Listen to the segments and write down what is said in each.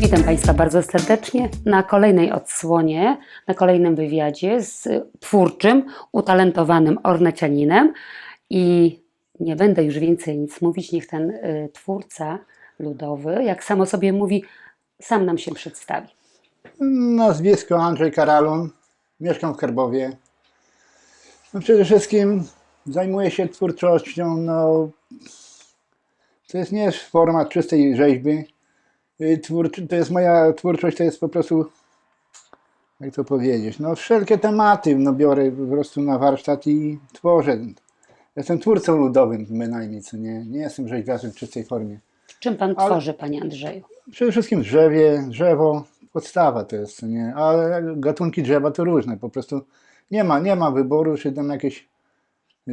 Witam Państwa bardzo serdecznie na kolejnej odsłonie, na kolejnym wywiadzie z twórczym, utalentowanym ornecianinem. I nie będę już więcej nic mówić, niech ten y, twórca ludowy, jak sam o sobie mówi, sam nam się przedstawi. Nazwisko Andrzej Karalun. Mieszkam w Karbowie. No przede wszystkim zajmuję się twórczością. No, to jest nie jest format czystej rzeźby. Y, Twórczy, to jest moja twórczość, to jest po prostu, jak to powiedzieć, no wszelkie tematy no, biorę po prostu na warsztat i tworzę. Jestem twórcą ludowym bynajmniej, co nie, nie jestem rzeźbiarzem w czystej formie. Czym Pan Ale- tworzy, Panie Andrzeju? Przede wszystkim drzewie, drzewo, podstawa to jest, co nie? Ale gatunki drzewa to różne, po prostu nie ma, nie ma wyboru, czy tam jakieś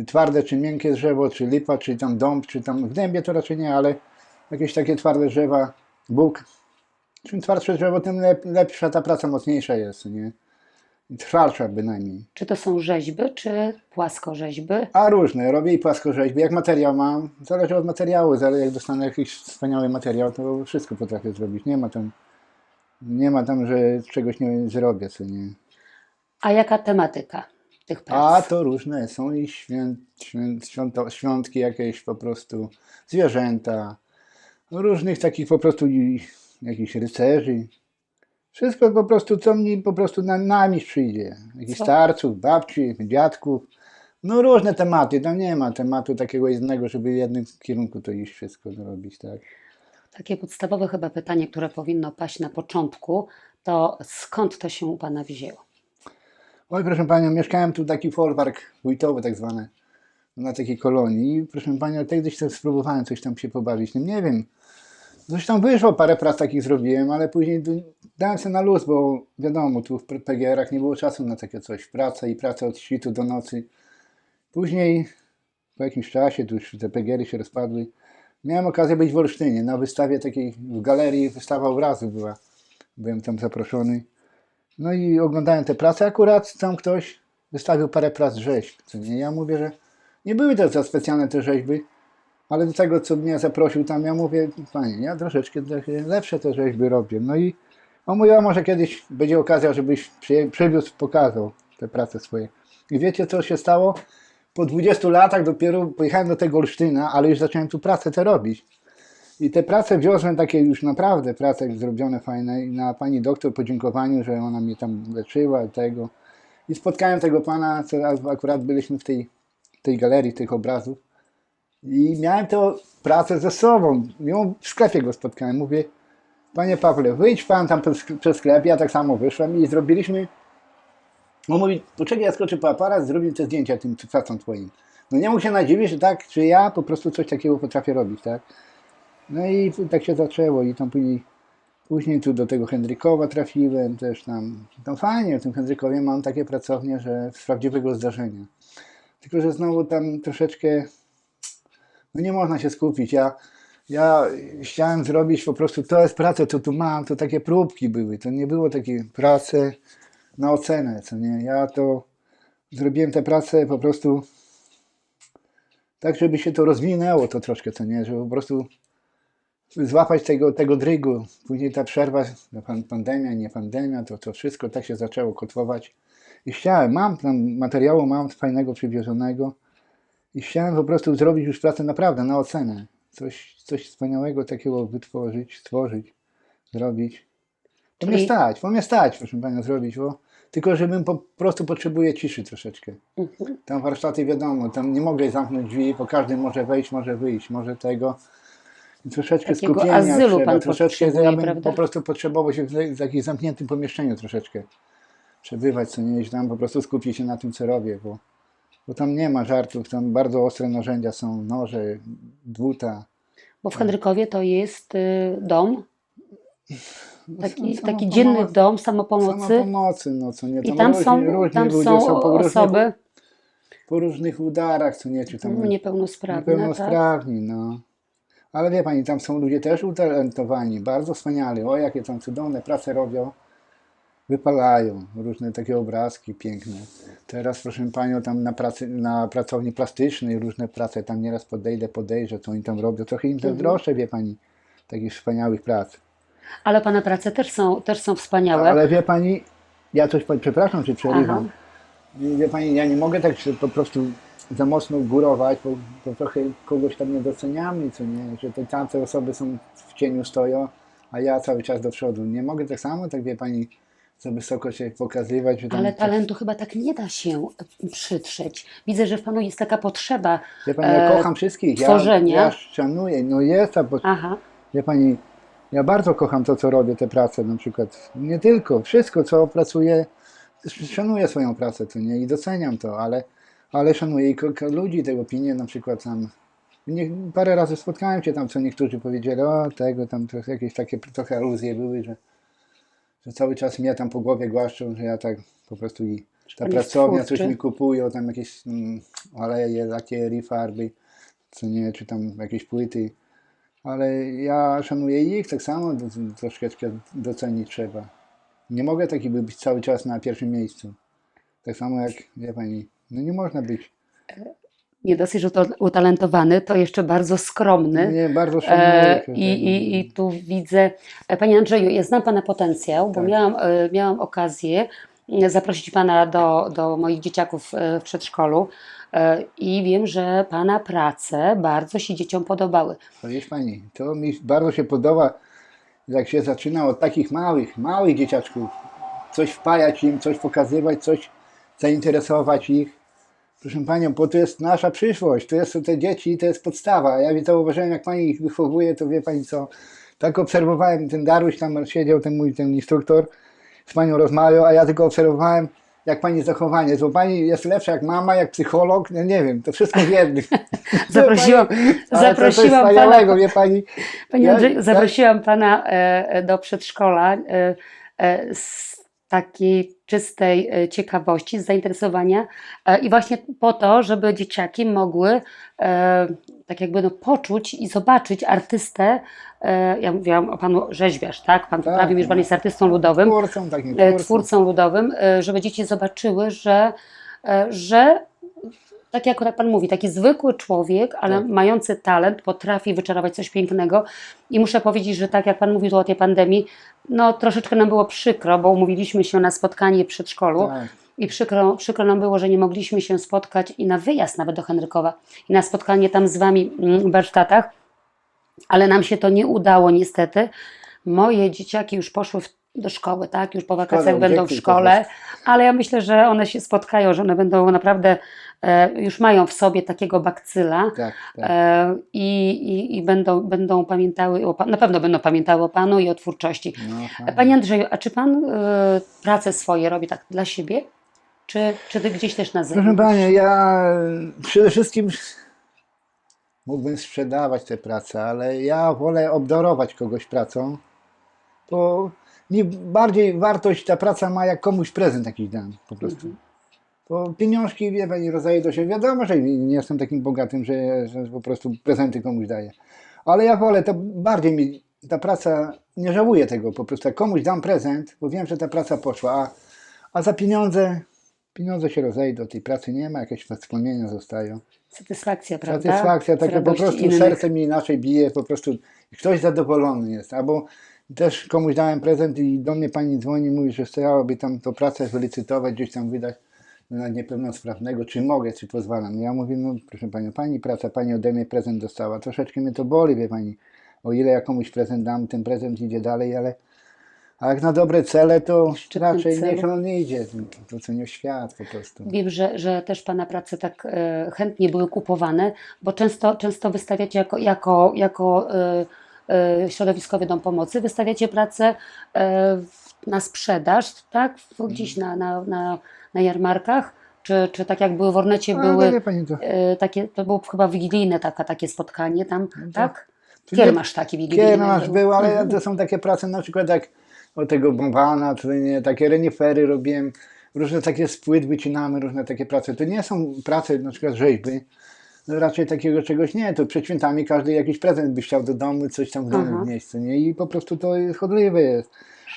twarde czy miękkie drzewo, czy lipa, czy tam dąb, czy tam w dębie to raczej nie, ale jakieś takie twarde drzewa, bóg. Czym twardsze drzewo, tym lep, lepsza ta praca, mocniejsza jest, nie? Trwalsza bynajmniej. Czy to są rzeźby, czy płaskorzeźby? A różne, robię i płaskorzeźby. Jak materiał mam, zależy od materiału, zależy jak dostanę jakiś wspaniały materiał, to wszystko potrafię zrobić. Nie ma tam, nie ma tam, że czegoś nie zrobię, co nie. A jaka tematyka tych prac? A to różne są i święt, święt, świąto, świątki jakieś po prostu, zwierzęta, różnych takich po prostu i, jakichś rycerzy. Wszystko po prostu, co mi po prostu na, na myśl przyjdzie. Jakichś Co? starców, babci, dziadków. No różne tematy, tam nie ma tematu takiego jednego, żeby w jednym kierunku to iść wszystko robić, tak. Takie podstawowe chyba pytanie, które powinno paść na początku, to skąd to się u Pana wzięło? Oj, proszę Panią, mieszkałem tu taki folwark wójtowy tak zwany, na takiej kolonii. Proszę Panią, kiedyś też spróbowałem coś tam się pobawić tym, nie wiem. Tam wyszło, parę prac takich zrobiłem, ale później dałem sobie na luz, bo wiadomo, tu w PGR-ach nie było czasu na takie coś. Praca i praca od świtu do nocy. Później, po jakimś czasie, tu już te PGR-y się rozpadły, miałem okazję być w Olsztynie, na wystawie takiej, w galerii wystawa obrazu była. Byłem tam zaproszony. No i oglądałem te prace, akurat tam ktoś wystawił parę prac rzeźb, co nie? Ja mówię, że nie były to za specjalne te rzeźby, ale do tego, co mnie zaprosił tam, ja mówię, panie, ja troszeczkę lepsze te rzeźby robię. No i on mówił, a może kiedyś będzie okazja, żebyś przywiózł, pokazał te prace swoje. I wiecie, co się stało? Po 20 latach dopiero pojechałem do tego Olsztyna, ale już zacząłem tu pracę te robić. I te prace wiozłem takie już naprawdę prace zrobione fajne i na pani doktor podziękowaniu, że ona mnie tam leczyła tego. I spotkałem tego pana, co akurat byliśmy w tej, tej galerii tych obrazów. I miałem tę pracę ze sobą. Ją w sklepie go spotkałem. Mówię, panie Pawle, wyjdź pan tam przez, sklep. Ja tak samo wyszłem i zrobiliśmy. On mówi, poczekaj, ja skoczę po aparat, zrobię te zdjęcia tym pracą twoim. No nie mógł się nadziwić, że tak, że ja po prostu coś takiego potrafię robić, tak? No i tak się zaczęło i tam później, później tu do tego Henrykowa trafiłem też tam. Tam fajnie, w tym Henrykowie mam takie pracownie, że z prawdziwego zdarzenia. Tylko, że znowu tam troszeczkę, no nie można się skupić. Ja, ja chciałem zrobić po prostu, to jest praca, co tu mam, to takie próbki były, to nie było takie prace na ocenę, co nie. Ja to zrobiłem te prace po prostu tak, żeby się to rozwinęło to troszkę, co nie, żeby po prostu złapać tego, tego drygu. Później ta przerwa, no, pan, pandemia, nie pandemia, to, to wszystko tak się zaczęło kotłować. I chciałem, mam tam materiału, mam fajnego przywiezonego i chciałem po prostu zrobić już pracę naprawdę na ocenę. Coś, coś wspaniałego takiego wytworzyć, stworzyć, zrobić. Po mnie stać, po mnie stać, proszę Panią, zrobić, bo tylko, żebym po prostu potrzebuję ciszy troszeczkę. Mhm. Tam warsztaty wiadomo, tam nie mogę zamknąć drzwi, bo każdy może wejść, może wyjść, może tego. Troszeczkę Takiego skupienia azylu trzeba, pan troszeczkę, ja bym prawda? po prostu potrzebował się w, takim zamkniętym pomieszczeniu troszeczkę przebywać, co nie, tam po prostu skupić się na tym, co robię, bo, bo tam nie ma żartów, tam bardzo ostre narzędzia są, noże, dłuta. Bo w Henrykowie to jest y, dom, taki, Samo- taki samopomoc- dzienny dom samopomocy. Samopomocy, no co nie, I tam różni, są, różni tam ludzie są są po różnych, osoby po różnych udarach, co nie, czy tam niepełnosprawne. Tak? Niepełnosprawni, no. Ale wie pani, tam są ludzie też utalentowani, bardzo wspaniali. O, jakie tam cudowne prace robią. wypalają różne takie obrazki piękne. Teraz, proszę Panią, tam na, pracy, na pracowni plastycznej różne prace, tam nieraz podejdę, podejrzę, co oni tam robią. Trochę im zazdroszczę, wie Pani, takich wspaniałych prac. Ale Pana prace też są, też są wspaniałe. Ale wie Pani, ja coś, przepraszam, czy przerywam. Aha. Wie Pani, ja nie mogę tak po prostu za mocno górować, bo, bo trochę kogoś tam nie doceniamy, co nie, że te tamte osoby są w cieniu stoją, a ja cały czas do przodu. Nie mogę tak samo, tak wie Pani, za wysoko się pokazywać. Że tam Ale coś- talentu chyba tak nie da się przytrzeć. Widzę, że w Panu jest taka potrzeba. Wie Pani, ja e, kocham wszystkich, ja, tworzenia. ja szanuję, no jest ta, Aha, wie Pani, ja bardzo kocham to, co robię, te prace na przykład, nie tylko, wszystko, co pracuję, szanuję swoją pracę, to nie, i doceniam to, ale, ale szanuję i ludzi, te opinie, na przykład tam, nie, parę razy spotkałem się tam, co niektórzy powiedzieli, o tego, tam trochę, jakieś takie trochę aluzje były, że, że cały czas mnie tam po głowie głaszczą, że ja tak po prostu i ta pracownia coś twórczy. mi kupują, tam jakieś mm, oleje, lakiery, farby, co nie, czy tam jakieś płyty, ale ja szanuję ich, tak samo do, troszeczkę docenić trzeba. Nie mogę taki być cały czas na pierwszym miejscu. Tak samo jak, wie pani, no nie można być. nie dosyć, utalentowany, to jeszcze bardzo skromny. Nie, bardzo szanuję. E, i, i, I tu widzę, e, Panie Andrzeju, ja znam Pana potencjał, bo Tak. miałam, e, miałam okazję e, zaprosić Pana do, do moich dzieciaków w przedszkolu i wiem, że Pana prace bardzo się dzieciom podobały. To pani, to mi bardzo się podoba, jak się zaczyna od takich małych, małych dzieciaczków. Coś wpajać im, coś pokazywać, coś zainteresować ich. Proszę Panią, bo to jest nasza przyszłość, to jest te dzieci, to jest podstawa. Ja zauważyłem, jak Pani ich wychowuje, to wie Pani co, tak obserwowałem, ten Daruś tam siedział, ten mój ten instruktor, z Panią rozmawiał, a ja tylko obserwowałem, jak Pani zachowanie, bo Pani jest lepsza jak mama, jak psycholog, no nie wiem, to wszystko w jednym. Zaprosiłam, coś zaprosiłam Pana, wie Pani. Panie Ja- zaprosiłam Pana e, e, do przedszkola e, z takiej czystej e, ciekawości, z zainteresowania e, i właśnie po to, żeby dzieciaki mogły e, tak jakby no, poczuć i zobaczyć artystę. Ja mówiłam o Panu rzeźbiarz, tak? Pan Tak, poprawił, że Pan no. jest artystą ludowym Twórcą twórcą. twórcą ludowym, żeby dzieci zobaczyły, że, że tak jak Pan mówi, taki zwykły człowiek, ale Tak. mający talent, potrafi wyczarować coś pięknego. I muszę powiedzieć, że tak jak Pan mówił tu o tej pandemii, no troszeczkę nam było przykro, bo umówiliśmy się na spotkanie w przedszkolu. Tak. I przykro, przykro nam było, że nie mogliśmy się spotkać i na wyjazd nawet do Henrykowa, i na spotkanie tam z Wami mm, w warsztatach, ale nam się to nie udało niestety. Moje dzieciaki już poszły w, do szkoły, tak? Już po wakacjach Szkoda, będą w szkole, ale ja myślę, że one się spotkają, że one będą naprawdę, e, już mają w sobie takiego bakcyla. Tak, tak. E, i, i, I będą, będą pamiętały, o, na pewno będą pamiętały o Panu i o twórczości. No. Panie Andrzeju, a czy Pan e, pracę swoje robi tak dla siebie? Czy, czy ty gdzieś też na Proszę? Panie, ja przede wszystkim mógłbym sprzedawać tę pracę, ale ja wolę obdarować kogoś pracą, bo mi bardziej wartość ta praca ma, jak komuś prezent jakiś dam po prostu. Bo pieniążki, wie Pani, rozdaję do siebie. Wiadomo, że nie jestem takim bogatym, że, że po prostu prezenty komuś daję. Ale ja wolę, to bardziej mi ta praca, nie żałuję tego po prostu. Jak komuś dam prezent, bo wiem, że ta praca poszła, a, a za pieniądze, pieniądze się rozejdą, tej pracy nie ma, jakieś wspomnienia zostają. Satysfakcja, prawda? Satysfakcja, takie po prostu innych. serce mi inaczej bije, po prostu ktoś zadowolony jest. Albo też komuś dałem prezent i do mnie pani dzwoni, mówi, że chciałaby tam tą pracę wylicytować, gdzieś tam wydać na niepełnosprawnego, czy mogę, czy pozwalam. Ja mówię, no proszę panią, pani praca, pani ode mnie prezent dostała, troszeczkę mnie to boli, wie pani. O ile ja komuś prezent dam, ten prezent idzie dalej, ale a jak na dobre cele, to raczej niech on nie idzie, to co nie świat po prostu. Wiem, że, że też Pana prace tak e, chętnie były kupowane, bo często, często wystawiacie jako, jako, jako e, środowiskowy dom pomocy, wystawiacie pracę e, na sprzedaż, tak? W- Gdzieś na, na, na, na jarmarkach, czy, czy tak jak były w Ornecie, były to, e, takie, to było chyba wigilijne taka, takie spotkanie tam, tak? to nie- Kiermasz taki wigilijny. Kiermasz był, ale Mhm. to są takie prace na przykład jak o tego bombana, to nie, takie renifery robiłem, różne takie z płyt wycinamy, różne takie prace. To nie są prace na przykład rzeźby, no raczej takiego czegoś nie, to przed świętami każdy jakiś prezent by chciał do domu, coś tam w domu Aha. w miejscu, nie? I po prostu to jest chodliwe jest.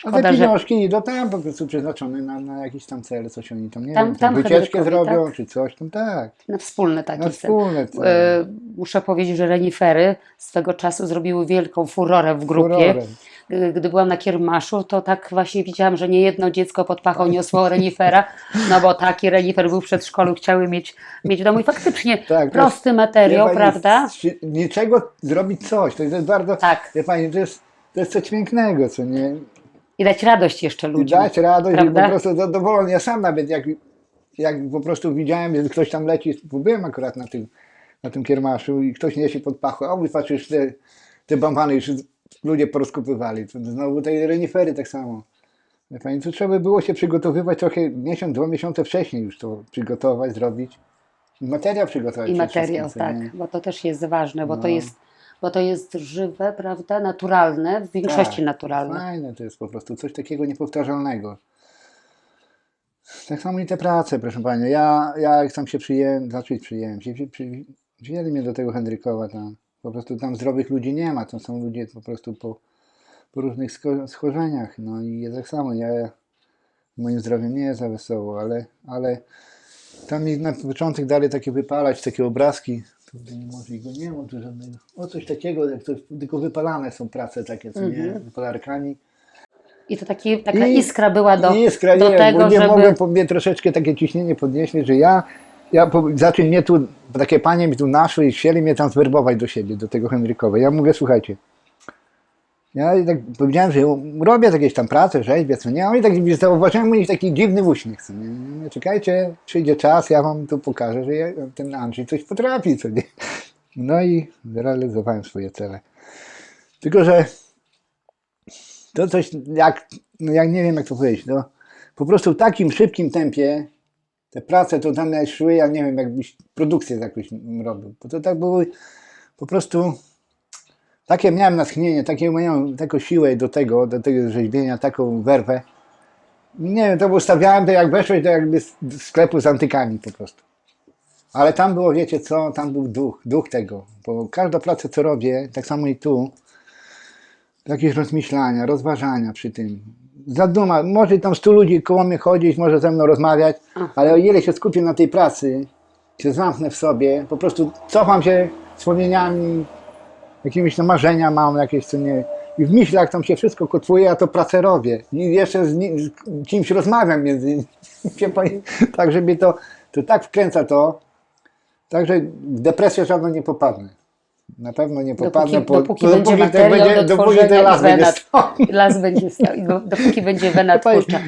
A te Szkoda, że pieniążki idą tam po prostu przeznaczone na, na jakiś tam cel, coś oni tam, nie Tam- wiem, tam wycieczkę zrobią, tak? czy coś tam, tak. na wspólny taki Na cel. wspólne cele. E, Muszę powiedzieć, że renifery swego czasu zrobiły wielką furorę w grupie. Furorę. Gdy byłam na kiermaszu, to tak właśnie widziałam, że nie jedno dziecko pod pachą niosło renifera, no bo taki renifer był w przedszkolu, chciały mieć, mieć w domu. I faktycznie Tak, to prosty materiał, prawda? z niczego zrobić coś, to jest bardzo, Tak. wie pani, to jest, to jest coś pięknego, co nie, I dać radość jeszcze I ludziom. dać radość prawda? i po prostu zadowolony. Ja sam nawet jak, jak po prostu widziałem, że ktoś tam leci, byłem akurat na tym, na tym kiermaszu i ktoś niesie pod pachę, o mój patrzysz, te, te bambany już ludzie porozkupywali. To Znowu te renifery tak samo. Pani, to trzeba by było się przygotowywać trochę miesiąc, dwa miesiące wcześniej już to przygotować, zrobić. I materiał przygotować. I materiał, wszystkim, tak, nie? bo to też jest ważne, bo to No. jest, bo to jest żywe, prawda, naturalne, w większości Tak, naturalne. Fajne to jest po prostu coś takiego niepowtarzalnego. Tak samo i te prace, proszę Pani. Ja, ja jak tam się przyjęłem, znaczy przyjęłem się, przy, wzięli mnie do tego Henrykowa tam. Po prostu tam zdrowych ludzi nie ma, to są ludzie po prostu po, po różnych schorzeniach. No i tak samo, ja moim zdrowiem nie jest za wesoło, ale, ale tam mi na początek dali takie wypalać, takie obrazki. Nie może ich go nie ma tu żadnego. O coś takiego, jak tylko wypalane są prace takie, co nie, wypalarkami. I to taki, taka I- iskra była do, I do tego, bo nie żeby... mogłem, po mnie troszeczkę takie ciśnienie podnieśli, że ja, ja po, zaczęli mnie tu, takie panie mi tu naszły i chcieli mnie tam zwerbować do siebie, do tego Henrykowa. Ja mówię, słuchajcie, ja i tak powiedziałem, że robię jakieś tam prace, rzeźbię, co nie, a oni tak zauważyłem u nich taki dziwny uśmiech, co nie. Czekajcie, przyjdzie czas, ja wam tu pokażę, że ja, ten Andrzej coś potrafi, co nie. No i zrealizowałem swoje cele. Tylko, że to coś jak, no jak nie wiem jak to powiedzieć, no, po prostu w takim szybkim tempie te prace to tam szły, ja nie wiem, jakbyś produkcję jakąś robił, bo to tak były po prostu takie miałem natchnienie, takie miałem taką siłę do tego, do tego rzeźbienia, taką werwę. Nie wiem, to ustawiałem to jak weszłeś do jakby sklepu z antykami po prostu. Ale tam było, wiecie co, tam był duch, duch tego, bo każda praca co robię, tak samo i tu, jakieś rozmyślania, rozważania przy tym. Zaduma, może tam stu ludzi koło mnie chodzić, może ze mną rozmawiać, ale o ile się skupię na tej pracy, się zamknę w sobie, po prostu cofam się wspomnieniami, jakimiś tam marzenia mam, jakieś co nie. I w myślach tam się wszystko kotwuje, a to pracę robię. I jeszcze z, ni- z kimś rozmawiam między innymi. Tak, żeby to, to tak wkręca to, także w depresję żadną nie popadnę. Na pewno nie popadnę, Dopóki, dopóki bo- będzie to materiał do dopóki ten las będzie stał. las będzie stał, dopóki będzie wena twórcza.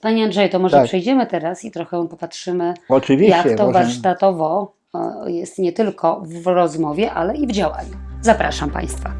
Panie Andrzej, to może Tak. przejdziemy teraz i trochę popatrzymy, Oczywiście, jak to warsztatowo e, jest nie tylko w rozmowie, ale i w działaniu. Zapraszam Państwa.